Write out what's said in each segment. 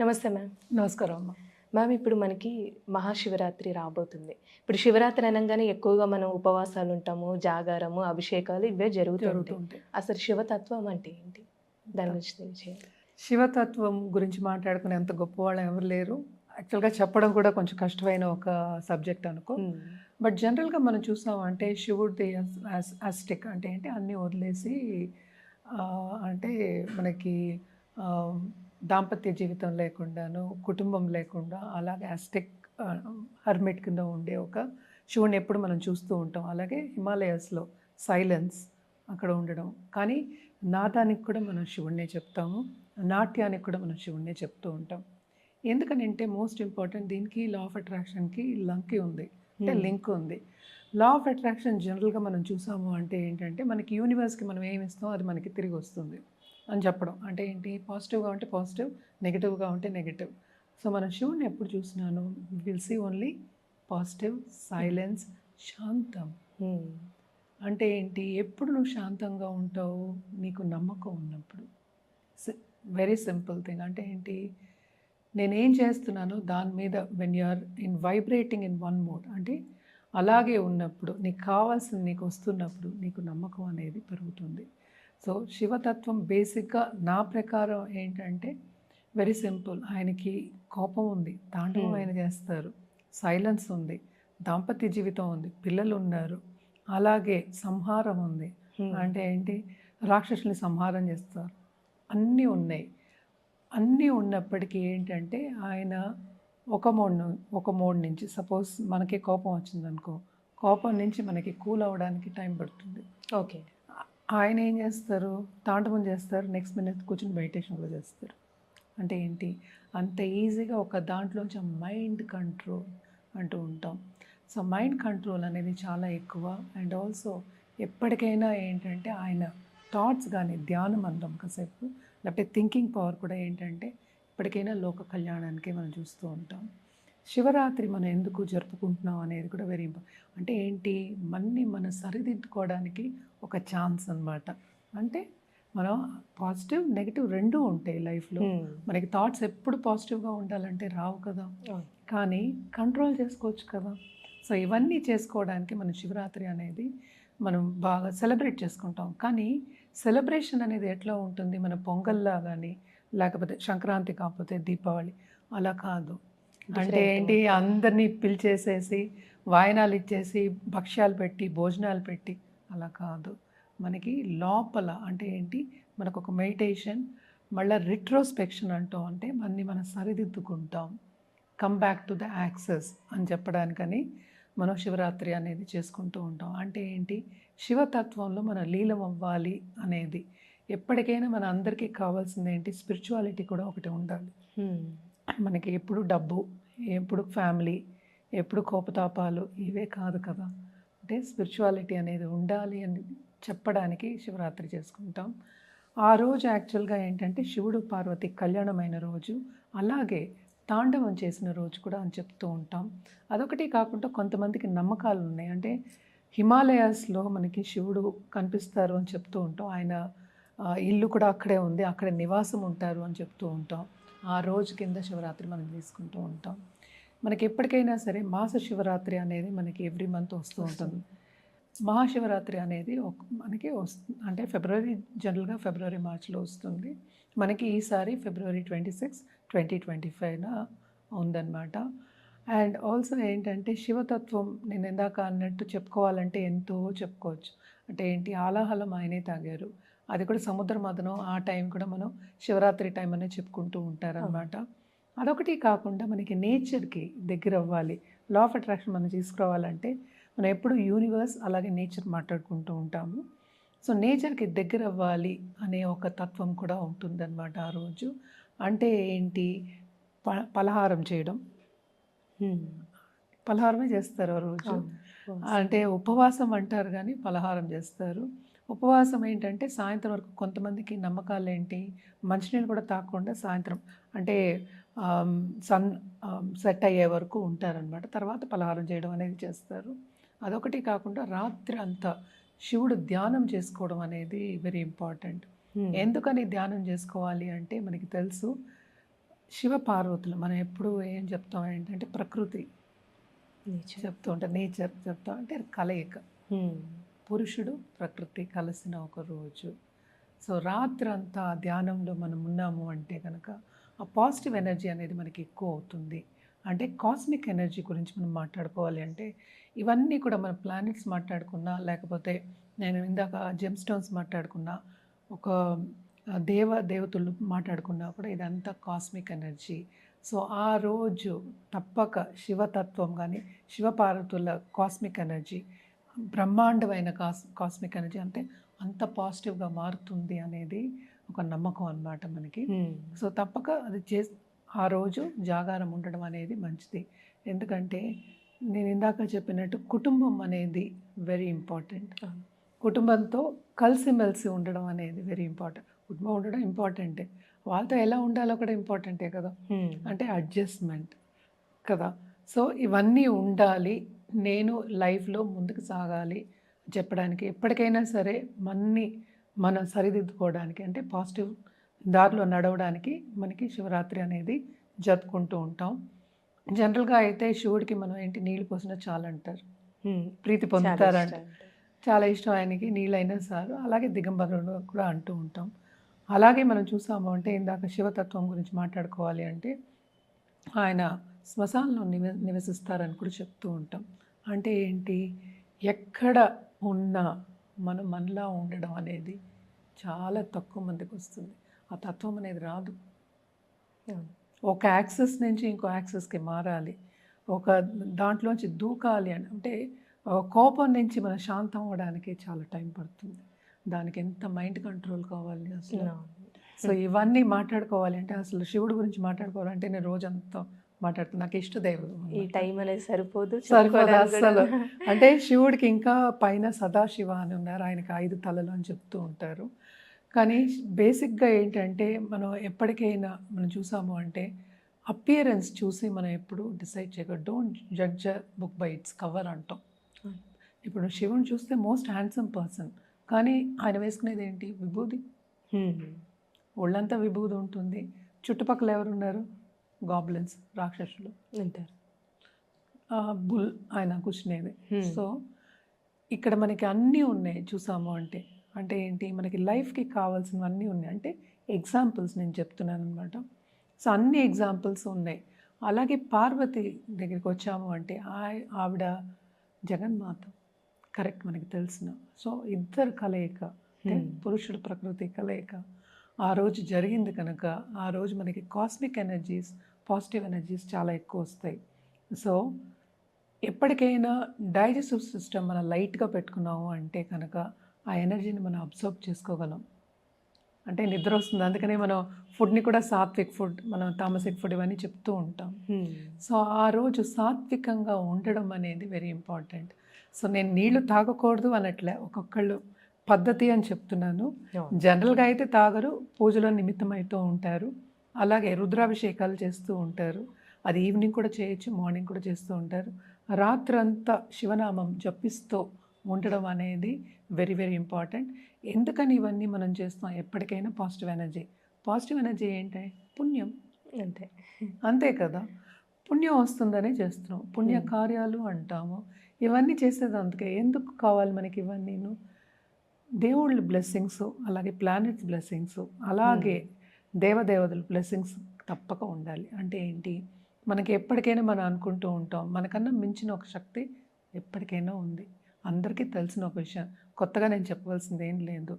నమస్తే మ్యామ్. నమస్కారం అమ్మ. మ్యామ్ ఇప్పుడు మనకి మహాశివరాత్రి రాబోతుంది. ఇప్పుడు శివరాత్రి అనగానే ఎక్కువగా మనం ఉపవాసాలు ఉంటాము జాగారము అభిషేకాలు ఇవే జరుగుతూ ఉంటాయి. అసలు శివతత్వం అంటే ఏంటి? దాని గురించి తెలియజేయాలి శివతత్వం గురించి మాట్లాడుకునే అంత గొప్పవాళ్ళు ఎవరు లేరు. యాక్చువల్గా చెప్పడం కూడా కొంచెం కష్టమైన ఒక సబ్జెక్ట్ అనుకో. బట్ జనరల్గా మనం చూసాం అంటే శివుడి అస్టిక్ అంటే ఏంటి? అన్నీ వదిలేసి అంటే మనకి దాంపత్య జీవితం లేకుండాను కుటుంబం లేకుండా అలాగే అస్టిక్ హర్మిట్ కింద ఉండే ఒక శివుని ఎప్పుడు మనం చూస్తూ ఉంటాం. అలాగే హిమాలయస్లో సైలెన్స్ అక్కడ ఉండడం. కానీ నాదానికి కూడా మనం శివుణ్ణే చెప్తాము. నాట్యానికి కూడా మనం శివుణ్ణే చెప్తూ ఉంటాం. ఎందుకనంటే మోస్ట్ ఇంపార్టెంట్ దీనికి లా ఆఫ్ అట్రాక్షన్కి లంకి ఉంది. అంటే Hmm. లింక్ ఉంది. లా ఆఫ్ అట్రాక్షన్ జనరల్గా మనం చూసాము అంటే ఏంటంటే మనకి యూనివర్స్కి మనం ఏమి ఇస్తామో అది మనకి తిరిగి వస్తుంది. అని చెప్పడం. అంటే ఏంటి? పాజిటివ్గా ఉంటే పాజిటివ్ నెగిటివ్గా ఉంటే నెగిటివ్. సో మనం శివుని ఎప్పుడు చూసినాను? Will see only positive silence శాంతం. అంటే ఏంటి? ఎప్పుడు నువ్వు శాంతంగా ఉంటావు? నీకు నమ్మకం ఉన్నప్పుడు. వెరీ సింపుల్ థింగ్ అంటే ఏంటి? నేనేం చేస్తున్నానో దాని మీద when you are in vibrating in one mode అంటే అలాగే ఉన్నప్పుడు నీకు కావాల్సింది నీకు వస్తున్నప్పుడు నీకు నమ్మకం అనేది పెరుగుతుంది. సో శివతత్వం బేసిక్గా నా ప్రకారం ఏంటంటే వెరీ సింపుల్. ఆయనకి కోపం ఉంది తాండవం. ఆయన చేస్తారు సైలెన్స్ ఉంది దాంపత్య జీవితం ఉంది పిల్లలు ఉన్నారు అలాగే సంహారం ఉంది. అంటే ఏంటి? రాక్షసుల్ని సంహారం చేస్తారు. అన్నీ ఉన్నాయి. అన్నీ ఉన్నప్పటికీ ఏంటంటే ఆయన ఒక మోడ్ ఒక మోడ్ నుంచి సపోజ్ మనకి కోపం వచ్చిందనుకో కోపం నుంచి మనకి కూల్ అవ్వడానికి టైం పడుతుంది. ఓకే. ఆయన ఏం చేస్తారు? తాండవం చేస్తారు. నెక్స్ట్ మినిట్ కూర్చొని మెడిటేషన్ కూడా చేస్తారు. అంటే ఏంటి? అంత ఈజీగా ఒక దాంట్లోంచి మైండ్ కంట్రోల్ అంటూ ఉంటాం. సో మైండ్ కంట్రోల్ అనేది చాలా ఎక్కువ. అండ్ ఆల్సో ఎప్పటికైనా ఏంటంటే ఆయన థాట్స్ కానీ ధ్యానం అందాం కాసేపు లేకపోతే థింకింగ్ పవర్ కూడా ఏంటంటే ఇప్పటికైనా లోక కళ్యాణానికి మనం చూస్తూ ఉంటాం. శివరాత్రి మనం ఎందుకు జరుపుకుంటున్నాం అనేది కూడా వెరీ ఇంపార్టెంట్ అంటే ఏంటి? మన్ని మనం సరిదిద్దుకోవడానికి ఒక ఛాన్స్ అన్నమాట. అంటే మనం పాజిటివ్ నెగిటివ్ రెండూ ఉంటాయి లైఫ్లో. మనకి థాట్స్ ఎప్పుడు పాజిటివ్గా ఉండాలంటే రావు కదా. కానీ కంట్రోల్ చేసుకోవచ్చు కదా. సో ఇవన్నీ చేసుకోవడానికి మనం శివరాత్రి అనేది మనం బాగా సెలబ్రేట్ చేసుకుంటాం. కానీ సెలబ్రేషన్ అనేది ఎట్లా ఉంటుంది? మన పొంగల్లా కానీ లేకపోతే సంక్రాంతి కాకపోతే దీపావళి అలా కాదు. అంటే. ఏంటి? అందరినీ పిలిచేసేసి వాయనాలు ఇచ్చేసి భక్ష్యాలు పెట్టి భోజనాలు పెట్టి అలా కాదు. మనకి లోపల అంటే ఏంటి? మనకు ఒక మెడిటేషన్ మళ్ళీ రిట్రోస్పెక్షన్ అంటాం అంటే మనని మనం సరిదిద్దుకుంటాం. Come back to the access అని చెప్పడానికని మనం శివరాత్రి అనేది చేసుకుంటూ ఉంటాం. అంటే ఏంటి? శివతత్వంలో మన లీలం అవ్వాలి అనేది. ఎప్పటికైనా మన అందరికీ కావాల్సింది ఏంటి? స్పిరిచువాలిటీ కూడా ఒకటి ఉండాలి. మనకి ఎప్పుడు డబ్బు ఎప్పుడు ఫ్యామిలీ ఎప్పుడు కోపతాపాలు ఇవే కాదు కదా. అంటే స్పిరిచువాలిటీ అనేది ఉండాలి అని చెప్పడానికి శివరాత్రి చేసుకుంటాం. ఆ రోజు యాక్చువల్గా ఏంటంటే శివుడు పార్వతి కళ్యాణమైన రోజు అలాగే తాండవం చేసిన రోజు కూడా అని చెప్తూ ఉంటాం. అదొకటి కాకుండా కొంతమందికి నమ్మకాలు ఉన్నాయి. అంటే హిమాలయాస్లో మనకి శివుడు కనిపిస్తారు అని చెప్తూ ఉంటాం. ఆయన ఇల్లు కూడా అక్కడే ఉంది అక్కడ నివాసం ఉంటారు అని చెప్తూ ఉంటాం. ఆ రోజు కింద శివరాత్రి మనం తీసుకుంటూ ఉంటాం. మనకి ఎప్పటికైనా సరే మాస శివరాత్రి అనేది మనకి ఎవ్రీ మంత్ వస్తూ ఉంటుంది. మహాశివరాత్రి అనేది ఒక మనకి వస్తు అంటే ఫిబ్రవరి జనరల్గా ఫిబ్రవరి మార్చ్లో వస్తుంది. మనకి ఈసారి February twenty six twenty twenty ఫైవ్న ఉందన్నమాట. అండ్ ఆల్సో ఏంటంటే శివతత్వం నేను ఇందాక అన్నట్టు చెప్పుకోవాలంటే ఎంతో చెప్పుకోవచ్చు. అంటే ఏంటి? ఆలాహలం ఆయనే తాగారు. అది కూడా సముద్ర మదనం ఆ టైం కూడా మనం శివరాత్రి టైం అనే చెప్పుకుంటూ ఉంటారనమాట అదొకటి కాకుండా మనకి నేచర్కి దగ్గర అవ్వాలి. లా ఆఫ్ అట్రాక్షన్ మనం తీసుకురావాలంటే మనం ఎప్పుడు యూనివర్స్ అలాగే నేచర్ మాట్లాడుకుంటూ ఉంటాము. సో నేచర్కి దగ్గర అవ్వాలి అనే ఒక తత్వం కూడా ఉంటుందన్నమాట ఆ రోజు. అంటే ఏంటి? ప పలహారం చేయడం. పలహారమే చేస్తారు ఆ రోజు. అంటే ఉపవాసం అంటారు కానీ పలహారం చేస్తారు. ఉపవాసం ఏంటంటే సాయంత్రం వరకు కొంతమందికి నమ్మకాలు ఏంటి మంచినీళ్ళు కూడా తాగకుండా సాయంత్రం అంటే సన్ సెట్ అయ్యే వరకు ఉంటారనమాట తర్వాత పలహారం చేయడం అనేది చేస్తారు. అదొకటి కాకుండా రాత్రి అంతా శివుడు ధ్యానం చేసుకోవడం అనేది వెరీ ఇంపార్టెంట్. ఎందుకని ధ్యానం చేసుకోవాలి అంటే మనకి తెలుసు శివ పార్వతులు మనం ఎప్పుడు ఏం చెప్తాం ఏంటంటే ప్రకృతి చెప్తూ ఉంటాం నేచర్ చెప్తాం అంటే కలయిక. పురుషుడు ప్రకృతి కలిసిన ఒక రోజు. సో రాత్రంతా ధ్యానంలో మనం ఉన్నాము అంటే కనుక ఆ పాజిటివ్ ఎనర్జీ అనేది మనకి ఎక్కువ అవుతుంది. అంటే కాస్మిక్ ఎనర్జీ గురించి మనం మాట్లాడుకోవాలి అంటే ఇవన్నీ కూడా మన ప్లానెట్స్ మాట్లాడుకున్నా లేకపోతే నేను ఇందాక జెమ్ స్టోన్స్ మాట్లాడుకున్నా ఒక దేవ దేవతలు మాట్లాడుకున్నా కూడా ఇదంతా కాస్మిక్ ఎనర్జీ. సో ఆ రోజు తప్పక శివతత్వం కానీ శివపార్వతుల కాస్మిక్ ఎనర్జీ బ్రహ్మాండమైన కాస్ కాస్మిక్ ఎనర్జీ అంటే అంత పాజిటివ్గా మారుతుంది అనేది ఒక నమ్మకం అన్నమాట మనకి. సో తప్పక అది చే ఆ రోజు జాగారం ఉండడం అనేది మంచిది. ఎందుకంటే నేను ఇందాక చెప్పినట్టు కుటుంబం అనేది వెరీ ఇంపార్టెంట్. కుటుంబంతో కలిసిమెలిసి ఉండడం అనేది వెరీ ఇంపార్టెంట్ కుటుంబం ఉండడం ఇంపార్టెంటే వాళ్ళతో ఎలా ఉండాలో కూడా ఇంపార్టెంటే కదా. అంటే అడ్జస్ట్మెంట్ కదా. సో ఇవన్నీ ఉండాలి నేను లైఫ్లో ముందుకు సాగాలి చెప్పడానికి. ఎప్పటికైనా సరే మన్ని మనం సరిదిద్దుకోవడానికి అంటే పాజిటివ్ దారిలో నడవడానికి మనకి శివరాత్రి అనేది జరుపుకుంటూ ఉంటాం. జనరల్గా అయితే శివుడికి మనం ఏంటి నీళ్ళు పోసినా చాలు అంటారు ప్రీతి పొందుతారంట. చాలా ఇష్టం. ఆయనకి నీళ్ళైనా సారు అలాగే దిగంబరుడు కూడా అంటూ ఉంటాం. అలాగే మనం చూసాము అంటే ఇందాక శివతత్వం గురించి మాట్లాడుకోవాలి అంటే ఆయన శ్మశానంలో నివ నివసిస్తారని కూడా చెప్తూ ఉంటాం. అంటే ఏంటి? ఎక్కడ ఉన్నా మనం మనలా ఉండడం అనేది చాలా తక్కువ మందికి వస్తుంది. ఆ తత్వం అనేది రాదు. ఒక యాక్సెస్ నుంచి ఇంకో యాక్సెస్కి మారాలి. ఒక దాంట్లోంచి దూకాలి అని. అంటే కోపం నుంచి మనం శాంతం అవ్వడానికి చాలా టైం పడుతుంది. దానికి ఎంత మైండ్ కంట్రోల్ కావాలి అసలు? సో ఇవన్నీ మాట్లాడుకోవాలి అంటే అసలు శివుడు గురించి మాట్లాడుకోవాలంటే నేను రోజంతా మాట్లాడుతాను నాకు ఇష్ట దేవుడు ఈ టైం అనేది సరిపోదు. సరిపోదు కూడా. అంటే శివుడికి ఇంకా పైన సదాశివ అని ఉన్నారు. ఆయనకి ఐదు తలలు అని చెప్తూ ఉంటారు. కానీ బేసిక్గా ఏంటంటే మనం ఎప్పటికైనా మనం చూసాము అంటే అపియరెన్స్ చూసి మనం ఎప్పుడు డిసైడ్ చేయకూడదు don't judge book by its cover అంటాం. ఇప్పుడు శివుని చూస్తే మోస్ట్ హ్యాండ్సమ్ పర్సన్. కానీ ఆయన వేసుకునేది ఏంటి? విభూది. ఒళ్ళంతా విభూది ఉంటుంది. చుట్టుపక్కల ఎవరున్నారు? గాబ్లిన్స్ రాక్షసులు. అంటారు ఆ, బుల్ ఆయన కూర్చునేది. సో ఇక్కడ మనకి అన్నీ ఉన్నాయి చూసాము అంటే. అంటే ఏంటి? మనకి లైఫ్కి కావాల్సినవన్నీ ఉన్నాయి. అంటే ఎగ్జాంపుల్స్ నేను చెప్తున్నాను అనమాట సో అన్ని ఎగ్జాంపుల్స్ ఉన్నాయి. అలాగే పార్వతి దగ్గరికి వచ్చాము అంటే ఆ- ఆవిడ జగన్మాత. కరెక్ట్ మనకి తెలిసిన. సో ఇద్దరు కలయిక. పురుషుడు ప్రకృతి కలయిక. ఆ రోజు జరిగింది కనుక ఆ రోజు మనకి కాస్మిక్ ఎనర్జీస్ పాజిటివ్ ఎనర్జీస్ చాలా ఎక్కువ వస్తాయి. సో ఎప్పటికైనా డైజెస్టివ్ సిస్టమ్ మనం లైట్గా పెట్టుకున్నాము అంటే కనుక ఆ ఎనర్జీని మనం అబ్జర్వ్ చేసుకోగలం. అంటే నిద్ర వస్తుంది. అందుకనే మనం ఫుడ్ని కూడా సాత్విక్ ఫుడ్ మనం తామసిక్ ఫుడ్ ఇవన్నీ చెప్తూ ఉంటాం. సో ఆ రోజు సాత్వికంగా ఉండడం అనేది వెరీ ఇంపార్టెంట్. సో నేను నీళ్ళు తాగకూడదు అనట్లే. ఒక్కొక్కళ్ళు పద్ధతి అని చెప్తున్నాను. జనరల్గా అయితే తాగరు. పూజలో నిమిత్తమవుతూ ఉంటారు. అలాగే రుద్రాభిషేకాలు చేస్తూ ఉంటారు. అది ఈవినింగ్ కూడా చేయొచ్చు మార్నింగ్ కూడా చేస్తూ ఉంటారు. రాత్రంతా శివనామం జపిస్తూ ఉండడం అనేది వెరీ వెరీ ఇంపార్టెంట్. ఎందుకని ఇవన్నీ మనం చేస్తాం ఎప్పటికైనా పాజిటివ్ ఎనర్జీ. పాజిటివ్ ఎనర్జీ ఏంటి? పుణ్యం. అంతే. అంతే కదా? పుణ్యం వస్తుందనే చేస్తున్నాం. పుణ్య. కార్యాలు అంటాము. ఇవన్నీ చేసేది అందుకే. ఎందుకు కావాలి మనకి ఇవన్నీను? దేవుళ్ళ బ్లెస్సింగ్స్ అలాగే ప్లానెట్స్ బ్లెస్సింగ్స్ అలాగే దేవదేవతల బ్లెస్సింగ్స్ తప్పక ఉండాలి. అంటే ఏంటి? మనకి ఎప్పటికైనా మనం అనుకుంటూ ఉంటాం మనకన్నా మించిన ఒక శక్తి ఎప్పటికైనా ఉంది. అందరికీ తెలిసిన ఒక విషయం. కొత్తగా నేను చెప్పవలసింది ఏం లేదు.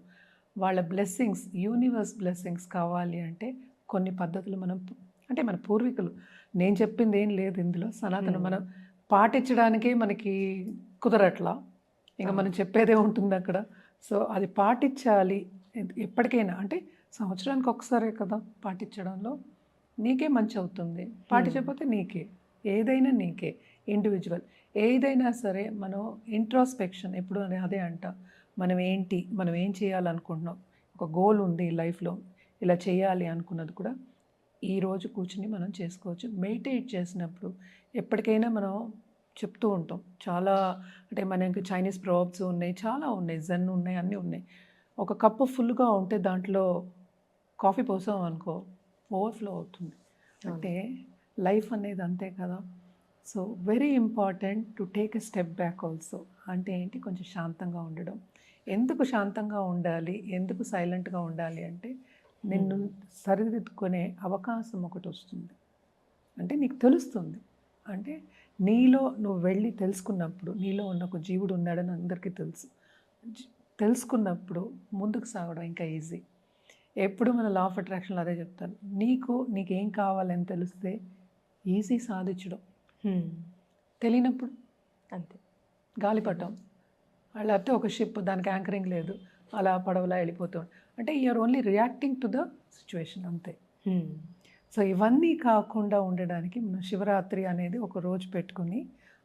వాళ్ళ బ్లెస్సింగ్స్ యూనివర్స్ బ్లెస్సింగ్స్ కావాలి అంటే కొన్ని పద్ధతులు మనం అంటే మన పూర్వీకులు. నేను చెప్పింది ఏం లేదు ఇందులో. సనాతన. మనం పాటించడానికే మనకి కుదరట్లా. ఇంకా మనం చెప్పేదే ఉంటుంది అక్కడ. సో అది పాటించాలి. ఎప్పటికైనా. అంటే సంవత్సరానికి ఒకసారే కదా పాటించడంలో. నీకే మంచి అవుతుంది. పాటించకపోతే నీకే. ఏదైనా నీకే. ఇండివిజువల్ ఏదైనా సరే మనం ఇంట్రాస్పెక్షన్ ఎప్పుడు అదే అంట. మనం ఏంటి? మనం ఏం చేయాలనుకుంటున్నాం? ఒక గోల్ ఉంది లైఫ్లో. ఇలా చేయాలి అనుకున్నది కూడా ఈ రోజు కూర్చుని మనం చేసుకోవచ్చు. మెడిటేట్ చేసినప్పుడు ఎప్పటికైనా మనం చెప్తూ ఉంటాం. చాలా అంటే మనకి చైనీస్ ప్రోబ్స్ ఉన్నాయి. చాలా ఉన్నాయి. జెన్ ఉన్నాయి. అన్నీ ఉన్నాయి. ఒక కప్పు ఫుల్గా ఉంటే దాంట్లో కాఫీ పోసాం అనుకో ఓవర్ఫ్లో అవుతుంది. అంటే లైఫ్ అనేది అంతే కదా. So very important to take a step back also. అంటే ఏంటి? కొంచెం శాంతంగా ఉండడం. ఎందుకు శాంతంగా ఉండాలి? ఎందుకు సైలెంట్గా ఉండాలి అంటే నిన్ను సరిదిద్దుకునే అవకాశం ఒకటి వస్తుంది. అంటే నీకు తెలుస్తుంది. అంటే నీలో నువ్వు వెళ్ళి తెలుసుకున్నప్పుడు నీలో ఉన్న ఒక జీవుడు ఉన్నాడని అందరికీ తెలుసు. తెలుసుకున్నప్పుడు ముందుకు సాగడం ఇంకా ఈజీ. ఎప్పుడు మన లా ఆఫ్ అట్రాక్షన్లో అదే చెప్తాను నీకు నీకేం కావాలని తెలిస్తే ఈజీ సాధించడం. తెలియనప్పుడు అంతే. గాలిపటం లేకపోతే ఒక షిప్ దానికి యాంకరింగ్ లేదు. అలా పడవలా వెళ్ళిపోతాం అంటే you're only reacting to the situation అంతే. సో ఇవన్నీ కాకుండా ఉండడానికి మనం శివరాత్రి అనేది ఒక రోజు పెట్టుకుని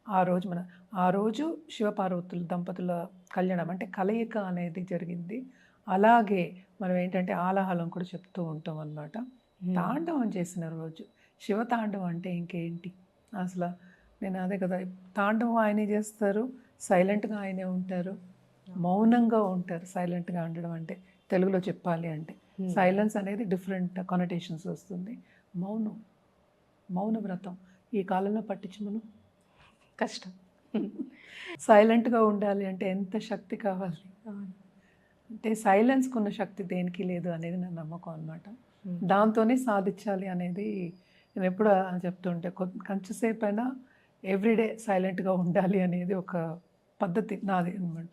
ఆ రోజు మన ఆ రోజు శివపార్వతుల దంపతుల కళ్యాణం అంటే కలయిక అనేది జరిగింది. అలాగే మనం ఏంటంటే ఆలాహలం కూడా చెప్తూ ఉంటాం అన్నమాట. హ్మ్. తాండవం చేసిన రోజు శివ తాండవం అంటే ఇంకేంటి? అసలు నేను అదే కదా తాండవం ఆయనే చేస్తారు సైలెంట్గా ఆయనే ఉంటారు మౌనంగా ఉంటారు సైలెంట్గా ఉండడం అంటే తెలుగులో చెప్పాలి అంటే. సైలెన్స్ అనేది డిఫరెంట్ కొనటేషన్స్ వస్తుంది. మౌనం మౌన వ్రతం ఈ కాలంలో పట్టించమను కష్టం. సైలెంట్గా ఉండాలి అంటే ఎంత శక్తి కావాలి. అంటే సైలెన్స్కి ఉన్న శక్తి దేనికి లేదు అనేది నా నమ్మకం అనమాట హ్మ్. దాంతోనే సాధించాలి అనేది నేను ఎప్పుడు చెప్తుంటే కొంచెంసేపు అయినా ఎవ్రీడే సైలెంట్గా ఉండాలి అనేది ఒక పద్ధతి నాది అనమాట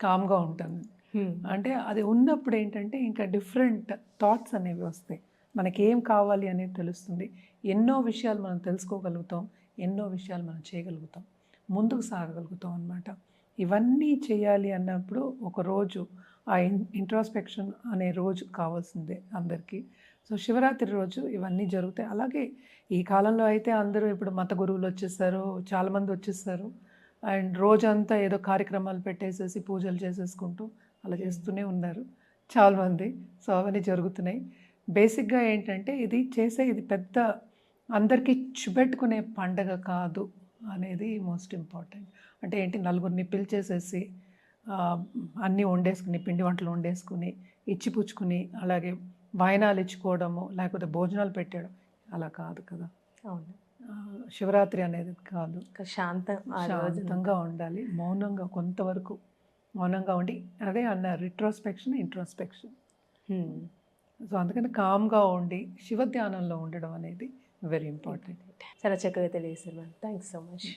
కామ్గా ఉంటాను హ్మ్. అంటే అది ఉన్నప్పుడు ఏంటంటే ఇంకా డిఫరెంట్ థాట్స్ అనేవి వస్తాయి. మనకి ఏం కావాలి అనేది తెలుస్తుంది. ఎన్నో విషయాలు మనం తెలుసుకోగలుగుతాం ఎన్నో విషయాలు మనం చేయగలుగుతాం ముందుకు సాగగలుగుతాం అన్నమాట. ఇవన్నీ చేయాలి అన్నప్పుడు ఒక రోజు ఆ ఇన్ ఇంట్రాస్పెక్షన్ అనే రోజు కావాల్సిందే అందరికీ. సో శివరాత్రి రోజు ఇవన్నీ జరుగుతాయి. అలాగే ఈ కాలంలో అయితే అందరూ ఇప్పుడు మత గురువులు వచ్చేసారు చాలామంది వచ్చేసారు. అండ్ రోజంతా ఏదో కార్యక్రమాలు పెట్టేసేసి పూజలు చేసేసుకుంటూ అలా చేస్తూనే ఉన్నారు. చాలామంది సో అవన్నీ జరుగుతున్నాయి. బేసిక్గా ఏంటంటే ఇది చేసే ఇది పెద్ద అందరికీ చూపెట్టుకునే పండగ కాదు అనేది మోస్ట్ ఇంపార్టెంట్. అంటే ఏంటి నలుగురిని పిలిచేసేసి అన్నీ వండేసుకుని పిండి వంటలు వండేసుకుని ఇచ్చిపుచ్చుకుని అలాగే వాయనాలు ఇచ్చుకోవడము లేకపోతే భోజనాలు పెట్టడం అలా కాదు కదా. అవును. శివరాత్రి అనేది కాదు. శాంతం శాంతంగా ఉండాలి మౌనంగా కొంతవరకు మౌనంగా ఉండి అదే అన్నారు రిట్రోస్పెక్షన్ ఇంట్రోస్పెక్షన్. సో అందుకని కామ్గా ఉండి శివ ధ్యానంలో ఉండడం అనేది వెరీ ఇంపార్టెంట్ చాలా చక్కగా తెలియజేశారు మ్యామ్ థ్యాంక్స్ సో మచ్